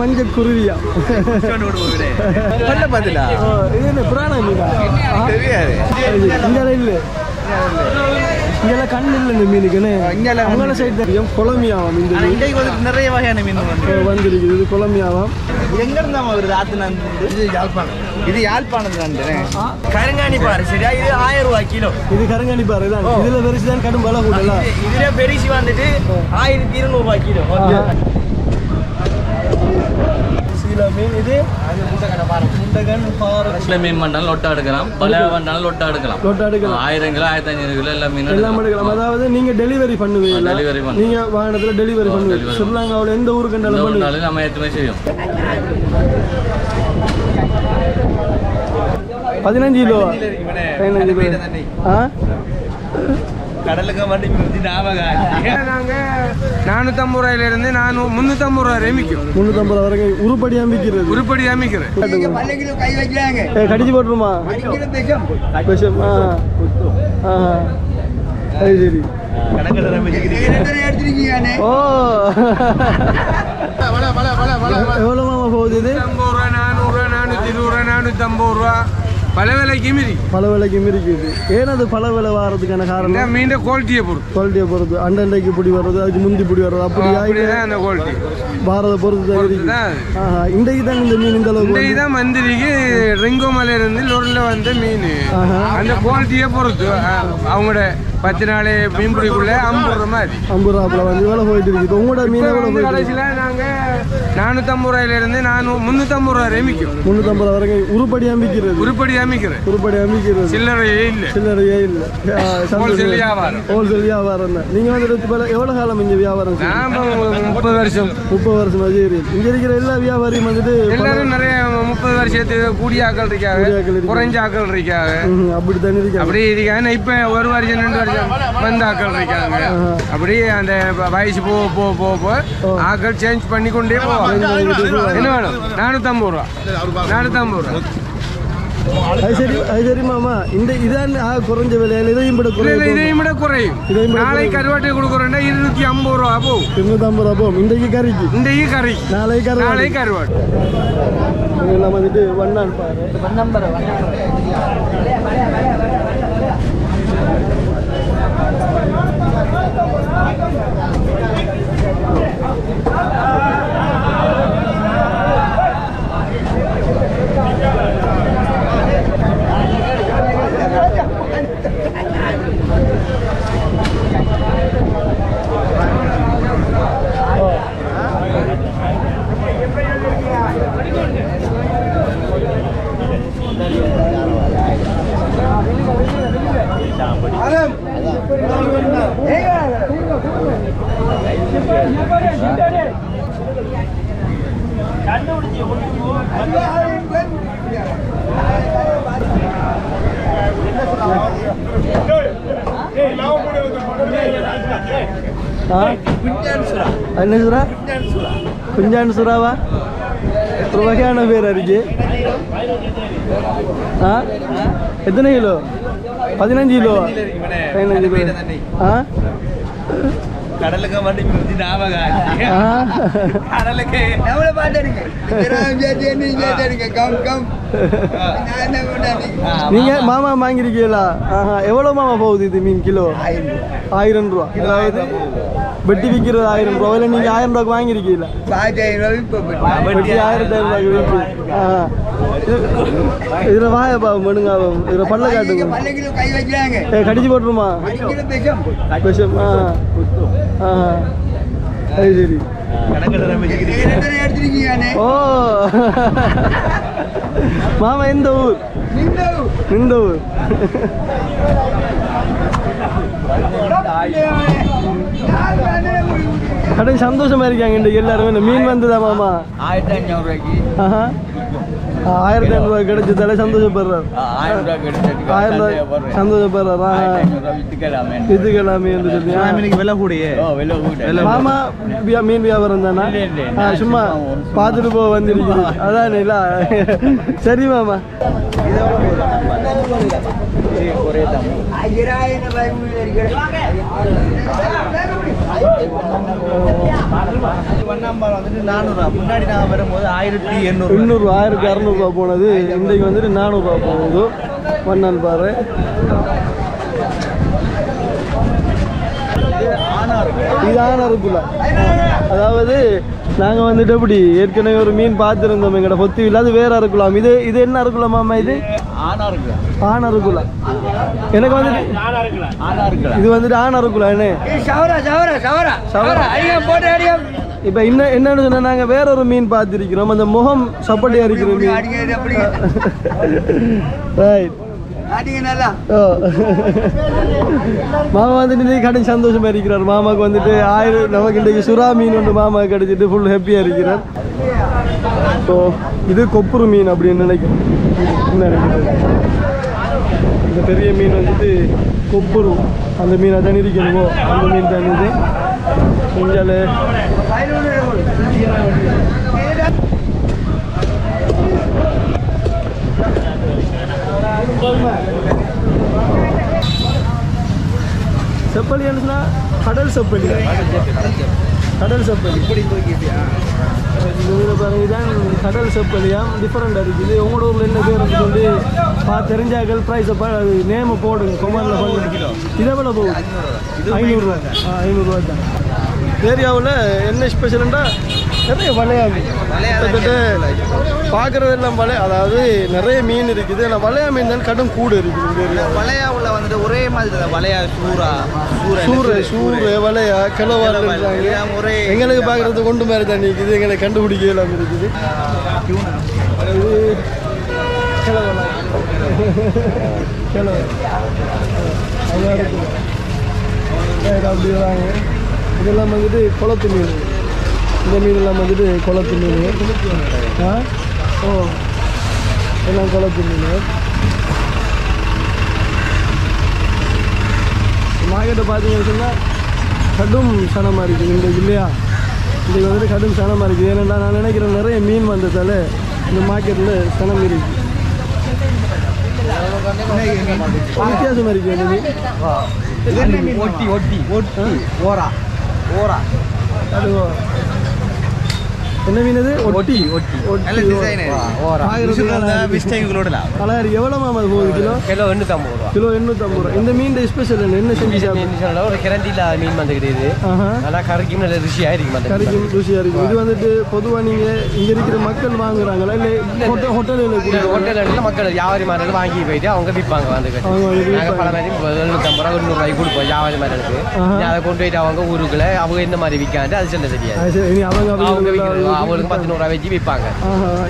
மஞ்சள் குருவியா பதிலா? ஓ, இது என்ன புராண மீனா? தெரியாது. இங்கே இல்லை. இங்கெல்லாம் கண் இல்லை இந்த மீனுக்குன்னு இங்கெல்லாம் அவங்கள சைடு தெரியும் குழம்பியாவாம் இந்த மீன் இன்றைக்கு வந்து நிறைய வகையான மீன் வந்திருக்குது. இது குழம்பியாவாம் எங்க இருந்தா வருது? ஆத்து நண்டு இது யாழ்ப்பாணம். இது யாழ்ப்பாணம் நண்டு கருங்காணி பாரு சரியா? இது ஆயிரம் ரூபாய் கிலோ. இது கருங்காணி தான். இதுல பெருசு தான் கடும் பல கூடல இதுல பெருசி வந்துட்டு ஆயிரத்தி இருநூறு ரூபாய் கிலோ. சீலா மீன் இது முண்டகன் பாறை. சில மீன் பண்ணாலும் லொட்டா எடுக்கலாம். பல பண்ணாலும் லொட்டா எடுக்கலாம். லொட்டா எடுக்கலாம். ஆயிரம் கிலோ ஆயிரத்தி ஐநூறு கிலோ எல்லா மீனும் எல்லாம் எடுக்கலாம். அதாவது நீங்க டெலிவரி பண்ணுவீங்க டெலிவரி பண்ணுவோம். நீங்க வாகனத்துல டெலிவரி பண்ணுவீங்க ஸ்ரீலங்காவில் எந்த ஊருக்கு பண்ணுவீங்க? நம்ம ஏற்றுமே செய்யும் பதினஞ்சு கிலோ. பதினஞ்சு கிலோ. ஆ? கடலுக்கு வண்டி மிஞ்சி ஞாபகம் நாங்க நானூத்தம்பது ரூபாயில இருந்து நானூ முன்னூத்தம்பது ரூபாய் ரேமிக்கும். முந்நூற்றம்பது வரைக்கும் உருப்படி அமைக்கிறது உருப்படி அமைக்கிறேன் கை வைக்கிறாங்க ஏ கடிச்சு போட்டுருமா? விஷம். ஆ. ஆ. அது சரி. ஓ. எவ்வளோ போகுது இது? ஐம்பது ரூபா நானூறு ரூபா நானூத்தி இருபது ரூபா நானூத்தம்பது ரூபா. பல விலைக்கு மீறி பல விலைக்கு இருக்குது ஏன் அது பல விலை வாரதுக்கான காரணம் மீன் குவாலிட்டியை பொறுத்து. குவாலிட்டியை பொறுத்து. அண்டண்டைக்கு பிடி வர்றது அதுக்கு முந்தி பிடி வர்றது அப்படி அந்த குவாலிட்டி பாரத பொறுத்து தான் இருக்கு தான் இன்றைக்கு தான் இந்த மீன் இந்த அளவுக்கு இந்த வந்து- இதான் மந்திரிக்கு ரிங்கோ மலையில இருந்து லொரில் வந்த மீன். அந்த குவாலிட்டியை பொறுத்து அவங்களோட பத்து நாள் மீன்பிடிக்குள்ள ஐம்பது ரூபா மாதிரி. ஐம்பது ரூபாய்ல வந்து விலை போயிட்டு இருக்குது. உங்களோட மீன் எவ்வளோ போயிட்டு கடைசியில நாங்க நானூத்தம்பது ரூபாயில இருந்து நானூ முன்னூத்தம்பது ரூபா ரேமிக்கும். முந்நூற்றம்பது ரூபா வரைக்கும் உருப்படி அமைக்கிறது. உருப்படி அமைக்கிறேன் உருப்படி அமைக்கிறது. சில்லறையே இல்லை. சில்லறையே இல்லை. Wholesale வியாபாரம். ஹோல்சேல் வியாபாரம் தான். நீங்கள் வந்து எவ்வளோ காலம் இங்கே வியாபாரம் முப்பது வருஷம். முப்பது வருஷம் சரி இங்கே இருக்கிற எல்லா வியாபாரியும் வந்துட்டு எல்லாரும் நிறைய முப்பது வருஷத்துக்கு கூடிய ஆக்கள் இருக்காங்க. குறைஞ்ச ஆக்கள் இருக்காங்க. அப்படி தானே இருக்காங்க. அப்படி இருக்காங்க. இப்ப ஒரு வருஷம் ரெண்டு வருஷம் வந்த ஆக்கள் இருக்காங்க. அப்படி அந்த வயசு போக போக போக போக ஆக்கள் சேஞ்ச் பண்ணி கொண்டே போவாங்க. என்ன வேணும்? நானூத்தம்பது ரூபா. நானூத்தம்பது ரூபா. அது சரி அது சரி மாமா. இந்த இதான் குறைஞ்ச விலையில இதையும் விட இல்ல குறைய இல்ல இதையும் விட குறையும். நாளை கருவாட்டை கொடுக்குறோம்னா இருநூத்தி ஐம்பது ரூபா போகும் இருநூத்தம்பது ரூபா போகும் இன்றைக்கு கறிக்கு. இன்றைக்கு கறி. நாளைக்கு கறி நாளை கருவாட்டு. எல்லாம் வந்துட்டு வண்ணான் பாரு. என்ன சுறா குஞ்சான் சுறாவா ஒரு வகையான பேர் இருக்கு ஆ எத்தனை கிலோ பதினஞ்சு கிலோ பதினஞ்சு கிலோ ஆ கடலுக்கு ஞாபகம் கடலுக்கு நம்மள நீங்க மாமா வாங்கிருக்கீங்களா ஆஹா எவ்வளவு மாமா போகுது இது மீன் கிலோ ஆயிரம் ரூபா அதாவது வெட்டி விற்கிறது ஆயிரம் ரூபா இல்லை நீங்க ஆயிரம் ரூபாய்க்கு இப்போ வெட்டி ஆயிரத்தி ரூபாய்க்கு ஆஹா இது- இதுல வாய பாவம் மனுங்க இதுல பல்ல காட்டுங்க கடிச்சு போட்டுருமா விஷம் ஆ ஆஹா அது சரி ஓ மாமா எந்த ஊர் இந்த ஊர் கடன் சந்தோஷமா இருக்காங்க இன்றைக்கு எல்லாருமே. மீன் வந்ததா மாமா? ஆயிரத்தி ஐநூறு ரூபாய்க்கு ஆயிரத்தி ஐநூறுரூவா கிடைச்சதால சந்தோஷப்படுறாரு. ஆயிரம் ரூபாய் சந்தோஷப்படுறாரு? வித்துக்கலாமே இதுக்கெல்லாமே என்று சொல்லி விலை கூடியே? மாமா மீன் வியாபாரம் தானா? சும்மா பார்த்துட்டு போக வந்திருக்கீங்க அதானே இல்ல. சரி மாமா. ரூபாய் வந்துட்டு நானூறுரூவா முன்னாடி நான் வரும்போது ஆயிரத்தி எண்ணூறு எண்ணூறு ஆயிரத்தி அறநூறுவா போனது. இன்றைக்கு வந்துட்டு நானூறுரூவா போகுது. வண்ணான் பாரு. இது ஆனாருக்குள்ள அதாவது நாங்கள் வந்துட்டு எப்படி? ஏற்கனவே ஒரு மீன் பார்த்துருந்தோம். எங்கட பொத்தி இல்லாத வேற அறுக்கலாம் இது இது என்ன அறுக்கலாம் இது? ஆனா இருக்கு ஆண் அறுக்குலா எனக்கு வந்துட்டு ஆனா இது வந்துட்டு ஆண் அறுக்குலா என்ன? சவரா சவரா சவரா. சவரா. அடியம் போட்டு அடியம் இப்போ இன்னும் என்னன்னு சொன்னா நாங்கள் வேற ஒரு மீன் பார்த்துருக்கிறோம். அந்த முகம் சப்பட்டியாக இருக்கிற மீன். ரைட் மாமா வந்துட்டு கடன் சந்தோஷமா இருக்கிறார். மாமாக்கு வந்துட்டு ஆயிரம் நமக்கு இன்றைக்கு சுறா மீன் ஒன்று மாமா கிடைச்சிட்டு ஃபுல் ஹாப்பியாக இருக்கிறார். ஸோ இது கொப்புரு மீன் அப்படின்னு நினைக்கிறேன் இந்த பெரிய மீன் வந்துட்டு கொப்புரு. அந்த மீனை தான் இருக்கணுமோ அந்த மீன் தான் இது. கொஞ்சால செப்பலி சொன்னா கடல் செப்பலி. கடல் செப்பலி. பாருங்க இதான் கடல் செப்பலியாம் டிஃப்ரெண்டாக இருக்குது உங்களோட ஊரில் என்ன பேர் சொல்லி பா தெரிஞ்சாக்கள் ப்ரைஸை பா அது நேமை போடுங்க. கொமாரில் பண்ணுங்க இதை விட போகுது? ஐநூறுரூவா ஐநூறுரூவா தான் ஏரியாவில் என்ன ஸ்பெஷலுண்டா நிறைய வளையாமி கிட்டத்தட்ட பார்க்குறதெல்லாம் வலை அதாவது நிறைய மீன் இருக்குது ஆனால் வளையா மீன் தான் கடும் கூடு இருக்குது வளையா உள்ள வந்துட்டு ஒரே மாதிரி சூரா சூரா சூறு சூறு வலையா ஒரே எங்களுக்கு பார்க்குறது கொண்டு மாதிரி தான் இருக்குது எங்களை கண்டுபிடிக்க எல்லாம் இருக்குது இதெல்லாம் வந்துட்டு குளத்து மீன் இந்த மீனெல்லாம் வந்துட்டு குளத்து மீன். ஆ? ஓ. எல்லாம் குளத்து மீன். மார்க்கெட்டை பார்த்தீங்கன்னு சொன்னால் கடும் சனமாக இருக்குது. இன்றைக்கு இல்லையா? இன்றைக்கு வந்துட்டு கடும் சனமாக இருக்குது. ஏன்னா நான் நினைக்கிறேன் நிறைய மீன் வந்ததால இந்த மார்க்கெட்டில் சனம் இருக்குது வித்தியாசமாக இருக்குது ஒட்டி ஒட்டி ஒட்டி ஓரா. ஓரா. அது என்ன மீன் அது ஒட்டி. ஒட்டி. எவ்வளோ மாமா அது போகுது? கிலோ? கிலோ எண்ணூற்றம்பது ரூபா. கிலோ எண்ணூற்றம்பது ரூபா. இந்த மீன் ஸ்பெஷல் என்ன? செஞ்சு சாப்பிடுங்க ஒரு கிரண்டியில் மீன் வந்துக்கிட்டு ஆஹா. நல்லா கறிக்கும் நல்ல ருசியாக இருக்கும் அந்த கறிக்கும் ருசியாக இருக்கும் இது வந்துட்டு பொதுவாக நீங்கள் இங்கே இருக்கிற மக்கள் வாங்குறாங்களா? இல்லை ஹோட்டல் ஹோட்டலில் ஹோட்டலில் மக்கள் வியாபாரி மாதிரி வாங்கி போயிட்டு அவங்க விற்பாங்க வந்து வந்து நாங்கள் பல மாதிரி எழுநூற்றம்பது ரூபா நூறுரூவாய்க்கு கொடுப்போம் வியாபாரி மாதிரி. அதை கொண்டு போயிட்டு அவங்க ஊருக்குள்ள அவங்க இந்த மாதிரி விற்காண்டு அது சொல்ல தெரியாது. அவங்க அவங்களுக்கு பத்து வச்சு விற்பாங்க.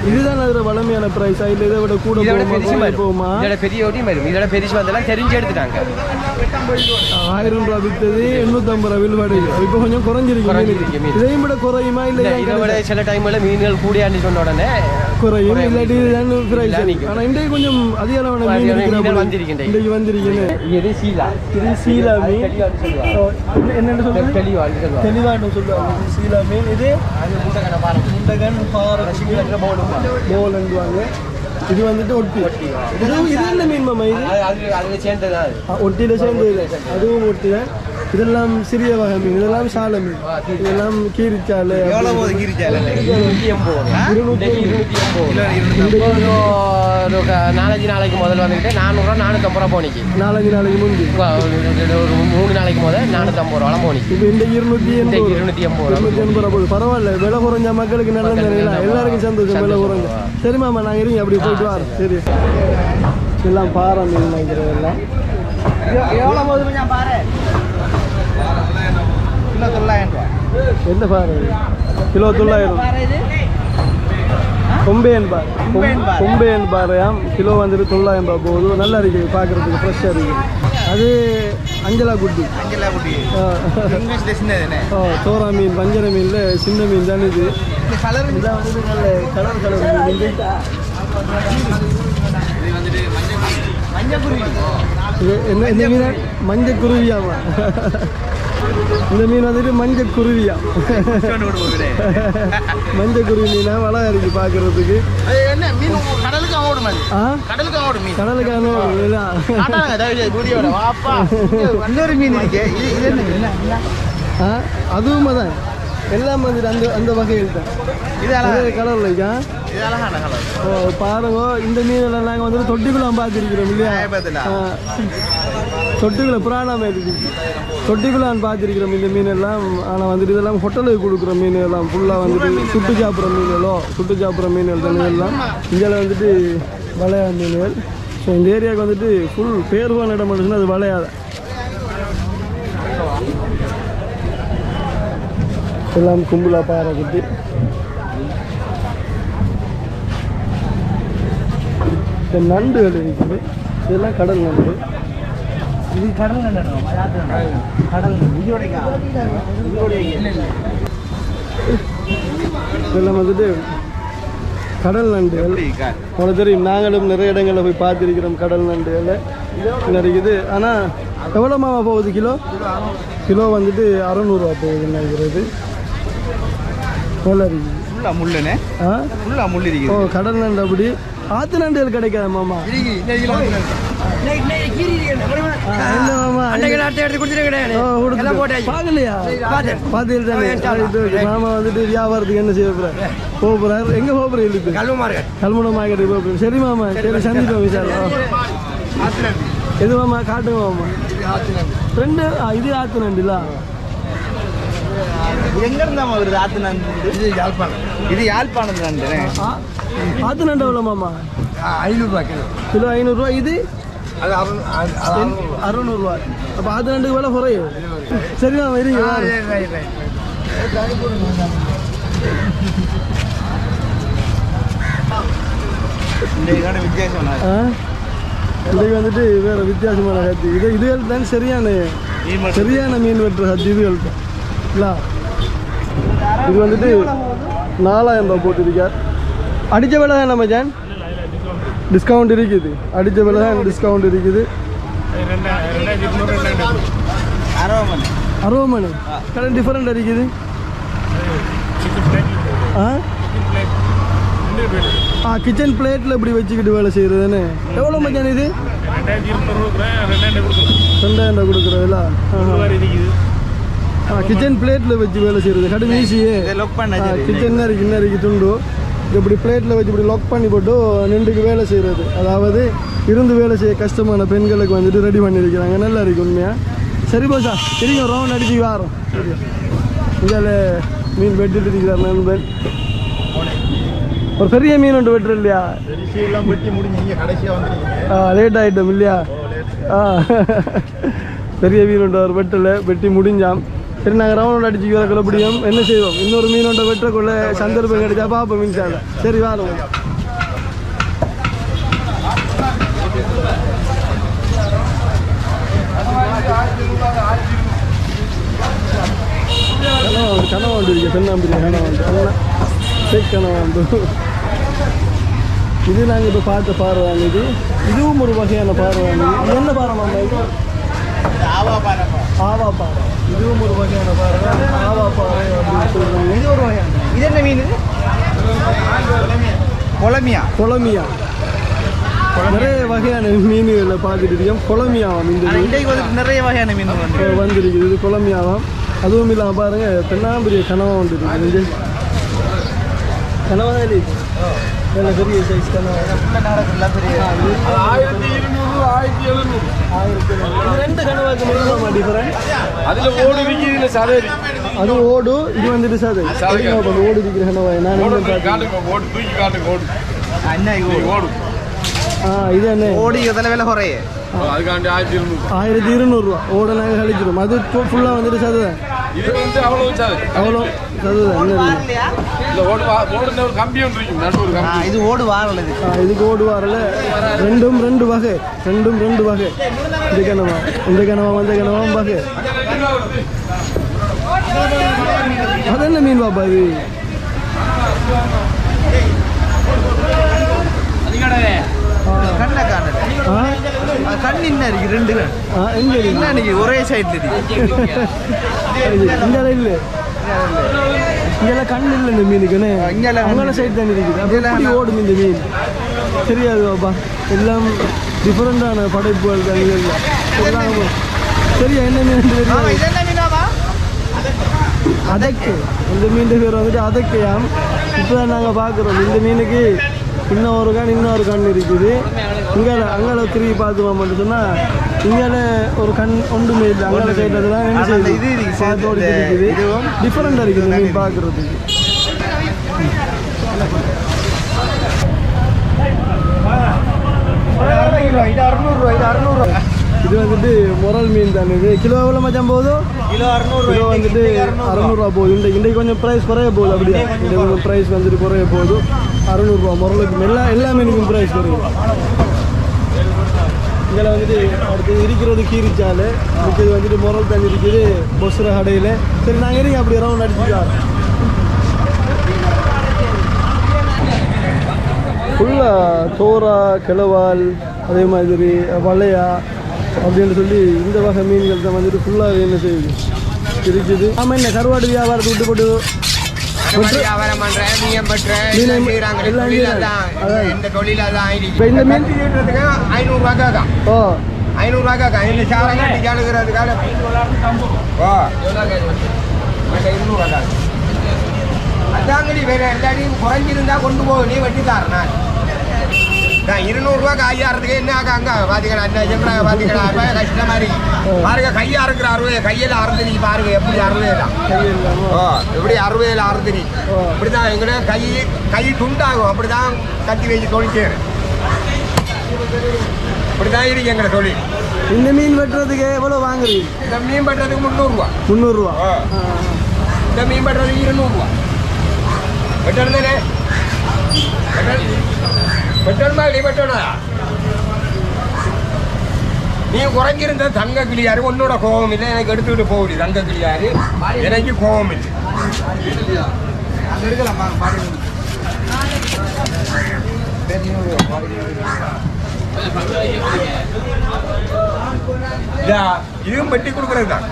இதுதான் அதில் வளமையான ப்ரைஸா இல்லை இதை விட கூட இதோட பெருசு போகுமா? இதோட பெரிய ஓட்டியும் வரும். இதோட பெருசு வந்தெல்லாம் தெரிஞ்சு எடுத்துட்டாங்க. ஆயிரம் ரூபா வித்தது எண்ணூற்றம்பது ரூபா வில்வாடு இப்போ கொஞ்சம் குறைஞ்சிருக்கு. இதையும் விட குறையுமா இல்லை இதை விட சில டைமில் மீன்கள் கூடியான்னு சொன்ன உடனே குறையும். இல்லாட்டி பிரைஸ். ஆனால் இன்றைக்கு கொஞ்சம் அதிக அளவான மீன். வந்திருக்கின்றன. இன்றைக்கு. வந்திருக்கேன் இது சீலா இது சீலா மீன். சொல்லுவாங்க. என்னன்னு சொல்றது தெளிவான்னு சொல்லுவாங்க. சொல்லுவாங்க. இது சீலா மீன். இது முண்டகன் பாறை. போலண்டுவாங்க இது வந்துட்டு ஒட்டி. இது இது என்ன மீன் மாமா இது? சேர்ந்தது ஒட்டியில சேர்ந்து இது. அதுவும் ஒட்டி தான். இதெல்லாம் சிறிய வகை மீன் இதெல்லாம் சால மீன் இதெல்லாம் கீரிச்சாலை? எவ்வளோ போகுது கிரிச்சால இருநூற்றி எண்பது இருநூற்றி நாலஞ்சு நாளைக்கு முதல் வந்துக்கிட்டு நானூறுரூவா நானூற்றம்பது ரூபா போனிக்கு. நாலஞ்சு நாளைக்கு முந்தி. ஒரு மூணு நாளைக்கு முதல் நானூற்றம்பது ரூபா போனிக்கு. இப்போ இந்த இருநூத்தி எண்பது. இருநூற்றி எண்பது ரூபா. எண்பது ரூபா போகுது. பரவாயில்ல விலை குறைஞ்ச மக்களுக்கு நல்ல நிலையில எல்லாருக்கும் சந்தோஷம் விலை குறைஞ்ச. சரி மாமா நாங்கள் இருங்க அப்படி போயிட்டு வரோம். சரி. எல்லாம் பாறை மீன் நினைக்கிறது எல்லாம் எவ்வளோ போகுது நான் பாரு கிலோ தொள்ளாயிரம் ரூபா. என்ன பாறை? கிலோ தொள்ளாயிரம். கொம்பேன் பார் கொம்பேன் பாறை. கொம்பேன் பாறையாம் கிலோ வந்துட்டு தொள்ளாயிரம் ரூபாய் போகுது. நல்லா இருக்குது பார்க்குறதுக்கு ஃப்ரெஷ்ஷாக இருக்குது அது அஞ்சலா குட்டி. அஞ்சலா குட்டி. ஓ சோறா மீன் வஞ்சர மீனில் சின்ன மீன் தான் இது. இந்த கலர் இதான் வந்து நல்ல கலர் கலர் மீன். இது? மஞ்சள் குருவி. இது என்ன இந்த மீன்? மஞ்சள் குருவியாமா இந்த மீன் வந்துட்டு மஞ்சள் குருவியா? மஞ்சள் குருவி மீனா வளா இருக்கு என்ன மீன் கடலுக்கு ஓடும் கடலுக்கு ஓடும் இன்னொரு இருக்கு. அதுவும் தான் எல்லாம் வந்துட்டு அந்த அந்த வகையில் தான். இது அழகா அதே கலர்ல இருக்கா? இது அழகான கலர் ஓ பாருங்க இந்த மீனெல்லாம் நாங்கள் வந்துட்டு தொட்டிக்குள்ள பார்த்துருக்கிறோம் இல்லையா. தொட்டிக்குள்ள புராணம் இருக்கு தொட்டிக்குள்ளான் பார்த்துருக்கிறோம் இந்த மீனெல்லாம். ஆனால் வந்துட்டு இதெல்லாம் ஹோட்டலுக்கு கொடுக்குற மீன் எல்லாம் ஃபுல்லாக வந்துட்டு சுட்டு சாப்பிட்ற மீன்களோ சுட்டு சாப்பிட்ற மீன்கள் தானே எல்லாம் இங்கே வந்துட்டு வளையா மீன்கள். ஸோ இந்த ஏரியாவுக்கு வந்துட்டு ஃபுல் பேர் போன இடம் மட்டும்னா அது வளையாத. எல்லாம் கும்பலா பாறை குட்டி. இந்த நண்டுகள் இருக்குது. இதெல்லாம் கடல் நண்டு. இது கடல் கடல் நண்டு. இதோட இதெல்லாம் வந்துட்டு கடல் நண்டுகள். உங்களுக்கு தெரியும் நாங்களும் நிறைய இடங்களில் போய் பார்த்துருக்கிறோம் கடல் நண்டுகள். இருக்குது. ஆனால் எவ்வளோ மாவா போகுது கிலோ? கிலோ வந்துட்டு அறநூறுவா போகுதுன்னு நினைக்கிறது. இருக்குது முள் ஓ கடல் நண்டு அப்படி? ஆத்து நண்டுகள் கிடைக்காது மாமா. மாமா. வந்துட்டு வியாபாரத்துக்கு என்ன செய்ய போறார்? போக போறார். எங்க போக போறீங்க கல்முனை மார்க்கெட்டுக்கு போக போறீங்க சரி மாமா சரி சந்திப்போம் விஷால் எது மாமா? காட்டுங்க மாமா. ரெண்டு ஆ, இது ஆத்து நண்டுல? எங்க இருந்தா வருது? ஆத்து நண்டு இது யாழ்ப்பாணம். இது யாழ்ப்பாணம் நண்டு ஆத்து நண்டு எவ்வளோ மாமா ஐநூறுரூவா கிலோ. கிலோ ஐநூறுரூவா இது? அது அறுநூ- அது- அது அறுநூறு. அறுநூறுவா. அப்போ ஆத்து நண்டுக்கு விலை குறையும். சரி மாமா இருங்க இதுக்கு வந்துட்டு வேற வித்தியாசமான ஹத்தி இது இதுகள் தான் சரியான சரியான மீன் வெட்டுற ஹத்தி இதுகள் தான் இல்ல? இது வந்துட்டு நாலாயிரம் ரூபாய் போட்டிருக்கார். அடித்த விலை தான் நம்ம ஜான் டிஸ்கவுண்ட் இருக்குது. அடித்த விலை தான் டிஸ்கவுண்ட் இருக்குது. அறுபது மணி. கடை டிஃப்ரெண்ட் இருக்குது. ஆ? ஆ கிச்சன் பிளேட்டில் இப்படி வச்சுக்கிட்டு வேலை செய்கிறதுன்னு எவ்வளோ மச்சான் இது? ரெண்டாயிரம் ரூபா கொடுக்குறதுல? ஆ கிச்சன் பிளேட்டில் வச்சு வேலை செய்கிறது கடும் ஈஸியே லொக் பண்ண. கிச்சன் இன்னும் இருக்கு துண்டு இப்படி பிளேட்டில் வச்சு இப்படி லாக் பண்ணி போட்டு நின்றுக்கு வேலை செய்கிறது அதாவது இருந்து வேலை செய்ய கஷ்டமான பெண்களுக்கு வந்துட்டு ரெடி பண்ணியிருக்கிறாங்க நல்லா இருக்கு உண்மையா சரி போசா சரிங்க ரவுண்ட் அடிச்சு வாரோம் இங்கே மீன் வெட்டிட்டு இருக்கிறார் நண்பன் ஒரு பெரிய மீன் ஒன்று வெட்டுற இல்லையா லேட் ஆகிட்டோம் இல்லையா ஆ பெரிய மீன் ஒன்று ஒரு வெட்டலை வெட்டி முடிஞ்சாம் சரி நாங்கள் ரவுண்ட் அடிச்சு வரக்குள்ள பிடிக்கும் என்ன செய்வோம்? இன்னொரு மீன் ஒன்றை வெட்டக்குள்ள சந்தர்ப்பம் கிடைச்சா பார்ப்போம் மீன் சாலை. சரி வாரம் கனவாண்டு கனவாண்டு இருக்கு. தென்னாம்பிரி கனவாண்டு அதெல்லாம் கனவு. கனவாண்டு இது நாங்கள் இப்போ பார்த்த பார்வாங்க இது. இதுவும் ஒரு வகையான பார்வாங்க என்ன பாறை மாமா இது? ஆவா பாருப்பா ஆவா பாறை. இதுவும் ஒரு வகையான பாறை ஆவா பாறை அப்படின்னு சொல்கிறாங்க இது ஒரு வகையான இது என்ன மீன் இது குழமியா கொலமியா நிறைய வகையான மீன்களை பார்த்துட்டு இருக்கோம் கொலமியாவாம் இந்த நிறைய வகையான மீன் வந்திருக்குது. இது கொலமியாவாம். அதுவும் இல்லாமல் பாருங்க தென்னாம்பிரிய கனவா வந்துருக்கு இது கனவா நல்ல பெரிய சைஸ் கனவா. ஆயிரத்தி இருநூறு ஆயிரத்தி எழுநூறு ஆயிரத்தி ரெண்டு கனவாக்கு மட்டும் டிஃபரெண்ட் அதுல ஓடு இருக்கு இதுல அது ஓடு இது வந்துட்டு சார் ஓடு நான் காட்டுங்க ஓடு தூக்கி காட்டுங்க ஓடு இது ஓடு ஆ இது என்ன ஓடி இதில் விலை அதுக்காண்டி ஆயிரத்தி ஆயிரத்தி இருநூறுவா ஓட கழிச்சிடும் அது ஃபுல்லாக வந்துட்டு சதவீதம் இது வந்து அவ்வளவு சதை அவ்வளோ இருக்கு? இந்த ஓடு ஓடுல ஒரு கம்பி ஒன்று இருக்கும் நடு ஒரு கம்பி. இது ஓடு வாரல இது. ஆ, இதுக்கு ஓடு வரல. ரெண்டும் ரெண்டு வகை. ரெண்டும் ரெண்டு வகை. இந்த கனவா இந்த கனவா அந்த கனவா வகை. அது என்ன மீன் பாப்பா இது? கண்ணை காணல ஆ. அது கண் என்ன இருக்கு ரெண்டு கண். ஆ எங்க இருக்கு என்ன இருக்கு ஒரே சைடுல இருக்கு. இங்கே இல்லை இங்கெல்லாம் கண் இல்லை இந்த மீனுக்குன்னு இங்கெல்லாம் அங்கே சைடு தான் இருக்குது. அப்ப எப்படி ஓடும் இந்த மீன்? தெரியாது பாப்பா. எல்லாம் டிஃப்ரெண்டான படைப்புகள் தான் இதெல்லாம் எல்லாம் சரியா என்ன மீன் அதக்கு. இந்த மீன் பேர் வந்துட்டு அதக்கையாம். இப்போ தான் நாங்கள் பார்க்குறோம் இந்த மீனுக்கு இன்னும் ஒரு கண் இன்னொரு கண் இருக்குது. இங்கே அங்கே திரும்பி பார்த்துவோம்னு சொன்னால் இங்கே ஒரு கண் ஒன்றுமே இல்லை. அங்கே தான் என்ன செய்யுது? இருக்குது. டிஃப்ரெண்டாக இருக்குது மீன் பார்க்குறதுக்கு. இது அறுநூறுவா இது அறுநூறுவா இது வந்துட்டு முரல் மீன் தானே இது. கிலோ எவ்வளோ மச்சான் போதும் கிலோ அறுநூறுவா கிலோ வந்துட்டு அறநூறுவா போகுது. இந்த இன்றைக்கு கொஞ்சம் ப்ரைஸ் குறைய போகுது அப்படியே? இன்றைக்கு கொஞ்சம் ப்ரைஸ் வந்துட்டு குறைய போகுது. அறநூறுவா முரலுக்கு எல்லா எல்லா மீனுக்கும் ப்ரைஸ் குறையும் இதில் வந்துட்டு அடுத்து இருக்கிறது கீரிச்சால். இருக்குது வந்துட்டு முரல் தண்ணி இருக்குது பொசுர கடையில். சரி நாங்கள் இருங்க அப்படி ரவுண்ட் அடிச்சுக்கலாம் ஃபுல்லாக தோரா கிழவால் அதே மாதிரி வளையா அப்படின்னு சொல்லி இந்த வகை மீன்கள் தான் வந்துட்டு ஃபுல்லாக என்ன செய்யுது? இருக்குது ஆமாம் என்ன கருவாடு வியாபாரத்தை விட்டு போட்டு ஓ. ஐநூறுரூவா கேட்கும் இந்த சாரம் கட்டி கேளுக்கிறதுக்காக ஓ. மற்ற இருநூறுவா கேட்கும் அதாங்கடி வேற எல்லாத்தையும் குறைஞ்சிருந்தா கொண்டு போக நீ வெட்டி தார நான். நான் இருநூறுவா கையாறதுக்கு என்ன ஆகாங்க பாத்தீங்களா என்ன சொல்றாங்க பாத்தீங்களா? அப்ப கஷ்டமா இருக்கு பாருங்க கையா இருக்கிற அறுபது கையில அறுபது பாருங்க எப்படி அறுபது கையில் இல்லாமல் ஓ எப்படி அறுபதுல அறுபது இப்படிதான் எங்கட கை கை துண்டாகும். அப்படிதான் கட்டி வச்சு தொழிற்சேரு இப்படிதான் இருக்கு எங்கட தொழில். இந்த மீன் வெட்டுறதுக்கு எவ்வளோ வாங்குறீங்க? இந்த மீன் பட்டுறதுக்கு முந்நூறுரூவா முந்நூறுரூவா. இந்த மீன் பட்டுறதுக்கு இருநூறுவா. தானே பெட்ரோல் பெட்ரோல் மாதிரி நீ குறைஞ்சிருந்த தங்க கிளியாரு உன்னோட கோபம் இல்லை எனக்கு எடுத்துக்கிட்டு போகுது தங்க கிளியாரு. எனக்கு கோபம் இல்லை. இதுவும் வெட்டி கொடுக்கறது தான்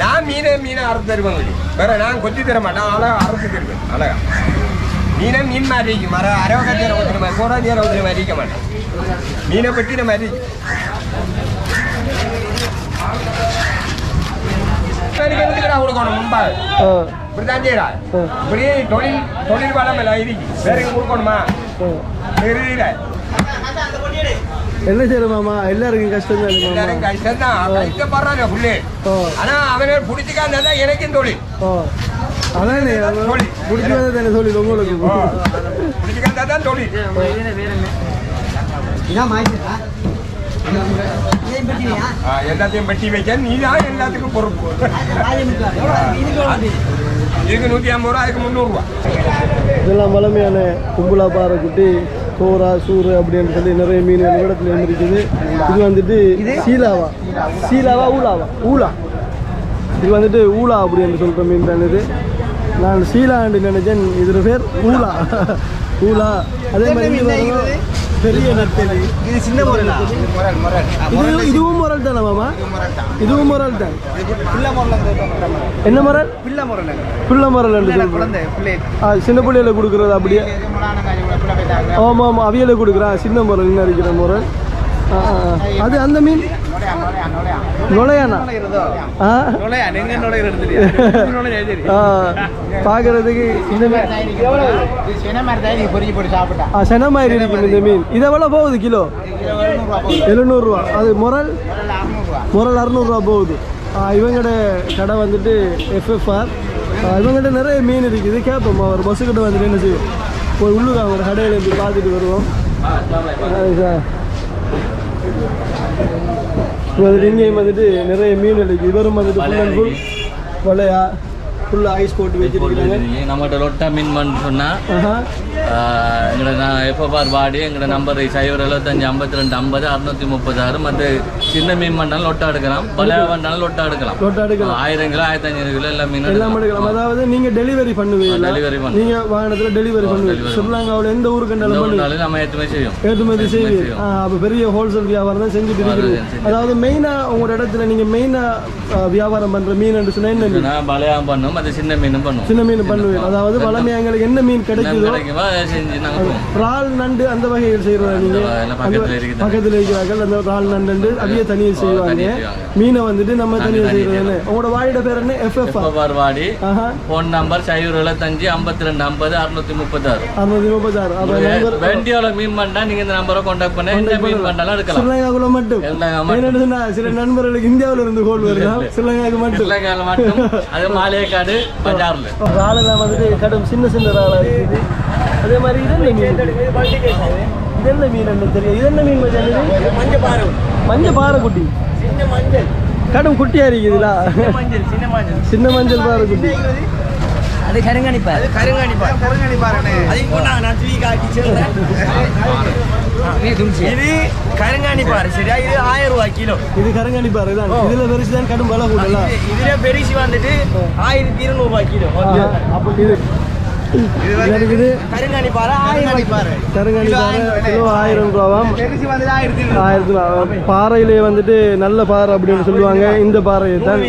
நான் மீனை மீனை அறுத்து தருவேன். வேற நான் கொத்தி தர மாட்டேன். அழகா அறுத்து தருவேன். அழகா. மீனை மீன் மாதிரி இருக்கும் மர அரவக்கத்தியரை ஊற்றுற மாதிரி கோடாதியரை ஊற்றுற மாதிரி இருக்க மாட்டேன். மீனை வெட்டின மாதிரி கொடுக்கணும்? ஆ. இப்படிதான் செய்யறா. ஆ. இப்படி தொழில் தொழில் வளம் எல்லாம் இருக்கு. வேற கொடுக்கணுமா. தெரியல என்ன செய்யற மாமா? எல்லாருக்கும் கஷ்டம் தானே மாமா. எல்லாரும் கஷ்டம் தான் கஷ்டப்படுறாங்க புள்ளு. ஆனா அவனை பிடிச்சிக்காந்தா தான் எனக்கும் தொழில் அதானே சொல்லி. பிடிச்சி வந்தது தானே சொல்லி உங்களுக்கு? பிடிச்சிக்காந்தா தான் தொழில் எல்லாத்தையும் பெட்டி வைக்க நீ தான் எல்லாத்துக்கும் பொறுப்பு. இதுக்கு நூத்தி ஐம்பது ரூபா அதுக்கு முந்நூறுரூவா இதெல்லாம் பாறை குட்டி. சோரா சூறு அப்படின்னு சொல்லி நிறைய மீன் இடத்துல இருக்குது இது வந்துட்டு சீலாவா. சீலாவா ஊலாவா? ஊலா. இது வந்துட்டு ஊலா அப்படின்னு சொல்கிற மீன் தான் இது. நான் சீலாண்டு நினைச்சேன். இதில் பேர் ஊலா. ஊலா. அதே மாதிரி பெரிய நெத்தலி இது சின்ன முரல் முரல் இது இதுவும் முரல் தானே மாமா? இதுவும் முரல் தான். என்ன முரல்? பிள்ளை முறை பிள்ளை முரல் ஆ சின்ன பிள்ளையில கொடுக்குறது அப்படியே? ஆமாம் ஆமாம் அவியலை கொடுக்குறா. சின்ன முரல் இன்னும் இருக்கிற முரல். அது அந்த மீன்? நுழையானா பார்க்கறதுக்கு இந்த சென மாதிரி இருக்கும் இந்த மீன். இது எவ்வளோ போகுது கிலோ? எழுநூறுவா. அது முரல்? முரல் அறநூறுவா போகுது. ஆ, இவங்களோட கடை வந்துட்டு எஃப்எஃப்ஆர் இவங்ககிட்ட நிறைய மீன் இருக்குது கேட்போம். அவர் பஸ்ஸுக்கிட்ட வந்துட்டு என்ன செய்வோம் போய் உள்ளூர் அவங்க கடையில் இருந்து பார்த்துட்டு வருவோம். சார். வந்துட்டு இங்கேயும் வந்துட்டு நிறைய மீன் இருக்குது இவரும் வந்துட்டு ஃபுல் அண்ட் ஃபுல் வலையா ஃபுல்லாக ஐஸ் போட்டு வச்சிருக்கிறாங்க. நம்மகிட்ட லொட்டா மீன் பண்ண சொன்னா எங்கட நான் எப்போ பார் வாடி எங்கட நம்பர் சைபர் எழுபத்தஞ்சு ஐம்பத்தி ரெண்டு ஐம்பது அறுநூத்தி முப்பத்தாறு மற்ற சின்ன மீன் பண்ணாலும் லொட்டா எடுக்கலாம் பழைய பண்ணாலும் லொட்டா எடுக்கலாம். லொட்டா எடுக்கலாம். ஆயிரம் கிலோ ஆயிரத்தி அஞ்சூறு கிலோ எல்லா மீன் எல்லாம் எடுக்கலாம். அதாவது நீங்கள் டெலிவரி பண்ணுவீங்க டெலிவரி பண்ண நீங்க வாகனத்துல டெலிவரி பண்ணுவீங்க. ஸ்ரீலங்காவில் எந்த ஊருக்கு இருந்தாலும் நம்ம ஏற்றுமே செய்யும் ஏற்றுமதி செய்வோம். அப்ப பெரிய ஹோல்சேல் வியாபாரம் தான் செஞ்சுட்டு இருக்கிறீங்க. செஞ்சுட்டு. அதாவது மெயினா உங்களோட இடத்துல நீங்க மெயினா வியாபாரம் பண்ற மீன் சொன்னா என்ன மீன்? பழையா பண்ணும் மற்ற சின்ன மீனும் பண்ணுவோம். சின்ன மீன் பண்ணுவீங்க. அதாவது எங்களுக்கு என்ன மீன் கிடைக்குதோ அதை செஞ்சு நாங்கள் போவோம் இறால் நண்டு அந்த பக்கத்துல. பக்கத்துல இருக்கிறார்கள். அந்த இறால் நண்டு அதையே தனியாக செய்வாங்க. தனியா செய்வாங்க. மீனை வந்துட்டு நம்ம தனியாக தனியா செய்யறது உங்களோட வாயோட பேர் என்ன? எஃப்எஃப் வாடி ஃபோன் நம்பர் சைவூர் எழுபத்தஞ்சு ஐம்பத்தி ரெண்டு ஐம்பது அறுநூத்தி முப்பத்தாறு. அறுநூத்தி முப்பத்தாறு. வேண்டியோல மீன் பண்ணா நீங்க இந்த நம்பரை கான்டாக்ட் பண்ண எந்த மீன் பண்ணாலும். எடுக்கலாம். ஸ்ரீலங்காக்குள்ள மட்டும். என்னன்னு சில நண்பர்களுக்கு இந்தியாவுல இருந்து கோல் வருதா? ஸ்ரீலங்காவுக்கு மட்டும். பிள்ளைகள் மட்டும். அது மாலையக்காடு பஜார்ல. இறாலெல்லாம் வந்துட்டு கடும் சின்ன சின்ன இறாலா இருக்குது. அதே மாதிரி இது என்ன மீன்? இது என்ன மீன் என்ன தெரியும் இது என்ன மீன் மச்சான் இது? மஞ்சள் பாரு மஞ்சள் பாறைக்குட்டி. சின்ன மஞ்சள் கடும் குட்டியா இருக்குதுல மஞ்சள் சின்ன மஞ்சள் சின்ன மஞ்சள் பாறைக்குட்டி. அது கருங்காணி பாரு அது கருங்காணி பாரு கருங்காணி பாருண்ணே அது இப்போ நான் நான் தூக்கி காட்டி சொல்றேன் இது கருங்காணி பாரு சரியா? இது ஆயிரம் ரூபாய் கிலோ. இது கருங்காலி பாறை தான் இதுல பெருசு தான் கடும் விலை கூடல இது- இதுல பெருசு வந்துட்டு ஆயிரத்தி இருநூறு ரூபாய் கிலோ. அப்போ இது இருக்குது கருங்காணி பாறை கிலோ ஆயிரம் ரூபாவாம். ஆயிரத்தி. பாறையிலே வந்துட்டு நல்ல பாறை அப்படின்னு சொல்லுவாங்க. இந்த பாறையை தான்.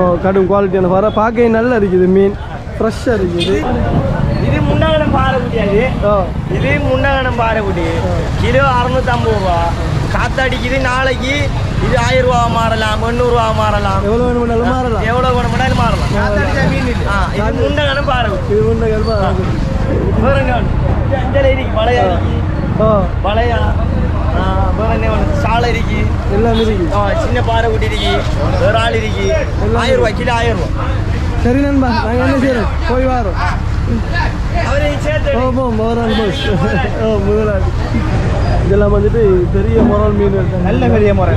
ஓ கடும் குவாலிட்டியான பாறை. பார்க்க நல்லா இருக்குது மீன். ஃப்ரெஷ்ஷாக இருக்குது. இது முன்னகனம் பாறை குட்டியாது இது முன்னகனம் பாறை குட்டி. கிலோ அறுநூத்தம்பது ரூபா. காத்தடிக்குது நாளைக்கு இது ஆயிரம் ரூபா மாறலாம் எண்ணூறுவா மாறலாம். எவ்வளோ வேணுமென்னாலும் மாறலாம். எவ்வளவு வேணும்னாலும் மாறலாம். ஆ, இது முண்டகனம் குட்டி இது இது அஞ்சலை இருக்கு இருக்கு. என்ன வேணும்? சாலை இருக்கு. எல்லாம் இருக்குது ஆ, சின்ன பாறை குட்டி இருக்கு. வேற ஆள் இருக்கு. ஆயிரம் ரூபாய் கிலோ ஆயிரம் ரூபாய். சரி நண்பா நாங்கள் என்ன செய்கிறோம் போய் வரோம். அவரை சேர்த்து ஓ போ மோரால் பஸ் ஓ முதலாளி. இதெல்லாம் வந்துட்டு பெரிய மொரால் மீன் நல்ல பெரிய முறை?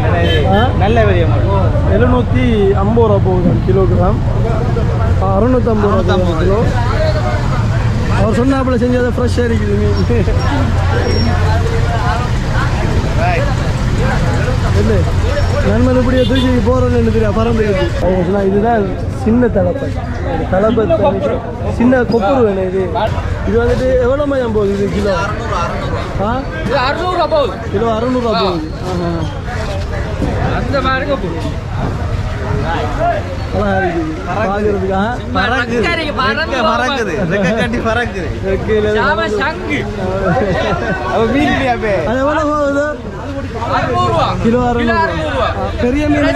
நல்ல பெரிய முறை எழுநூற்றி ஐம்பது ரூபா போகுது கிலோகிராம். அறுநூத்தம்பது ரூபா கிலோ. அவர் சொன்னாப்புல செஞ்சதை ஃப்ரெஷ்ஷாக இருக்குது மீன். இல்லை நண்பன் இப்படியே தூக்கி போகிறோன்னு தெரியா பறந்துக்கிட்டு அவங்க சொன்னா இதுதான் சின்ன தலைப்பை தலைப்பை சின்ன கொப்புரு. வேணும் இது. இது வந்துட்டு எவ்வளோ மயம் போகுது இது கிலோ? ஆ? அறுநூறுவா போகுது. கிலோ அறுநூறுவா போகுது. அந்த பாருங்க போகுது. மீன் அது போகுது? அறுநூறுவா கிலோ அறுநூறு. பெரிய மீன்.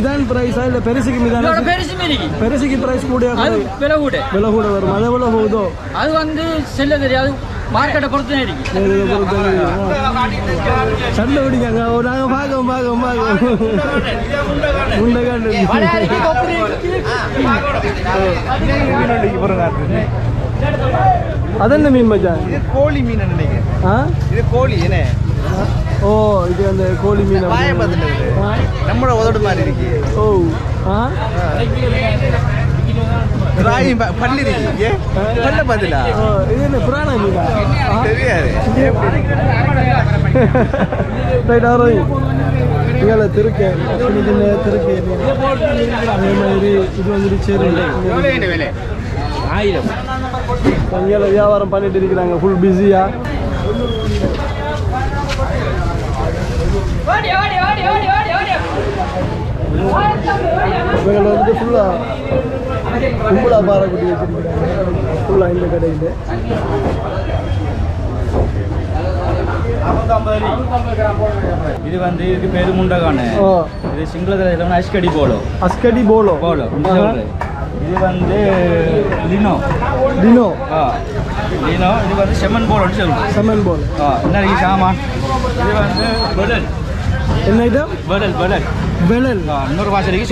இதான் பிரைஸா இல்லை பெருசுக்கு மீதான பெருசு மீனிக்கு. பெருசுக்கு பிரைஸ் கூட அது விலை. கூட விலை கூட வரும். அது எவ்வளோ போகுதோ? அது வந்து செல்ல தெரியாது. மார்க்கெட்டை பொறுத்து இருக்கு. சண்டை பிடிக்காங்க நாங்கள் பார்க்கோம் பார்க்கோம் பார்க்கோம். முண்டைக்காண்டு அதென்ன மீன் மச்சான்? இது கோழி மீன் நினைக்கிறேன் ஆ? இது கோழி என்ன? ஓ இது அந்த கோழி மீன் வாயை பார்த்துட்டு. நம்மளோட உதடு மாதிரி இருக்கு. ஓ. ஆ? ராயி பல்லு இருக்கு. பல்ல பார்த்துல ஓ, இது என்ன புராண மீனா? தெரியாது. ரைட் ஆரோய் இங்கே திருக்க சின்ன சின்ன திருக்க அதே மாதிரி இது வந்துட்டு சரி. ஆயிரம். இங்கே வியாபாரம் பண்ணிட்டு இருக்கிறாங்க ஃபுல் பிஸியா இவங்க வந்துட்டு ஃபுல்லாக கும்பலா பாறை குட்டி வச்சிருக்கிறாங்க ஃபுல்லாக இந்த கடையில் இது வந்து இதுக்கு பேரு முண்டகான. இது சிங்களத்தில் அஷ்கடி போலோ. அஸ்கடி போலோ. போலோ. இது வந்து லினோ. டினோ ஆ. லினோ இது வந்து செம்மன் போலோன்னு சொல்லுவோம். செமன் போல். ஆ இன்னைக்கு சாமான்? இது வந்து பெடல் என்ன ஐட்டம் பெடல் பெடல் வெளல் இன்னொரு வாசலுக்கு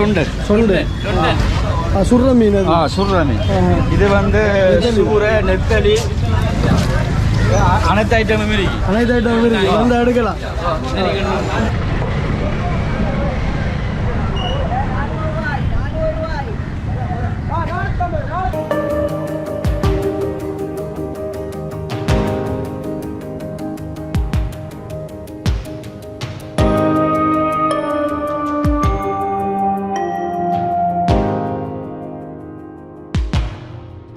சொண்டல். ஆ, சுடுற மீன் ஆ சுடுறாமே ஆஹா. இது வந்து சூரை நெத்தலி. அனைத்து ஐட்டமும் இருக்கு. அனைத்து ஐட்டம் இருக்கு. வந்து எடுக்கலாம்.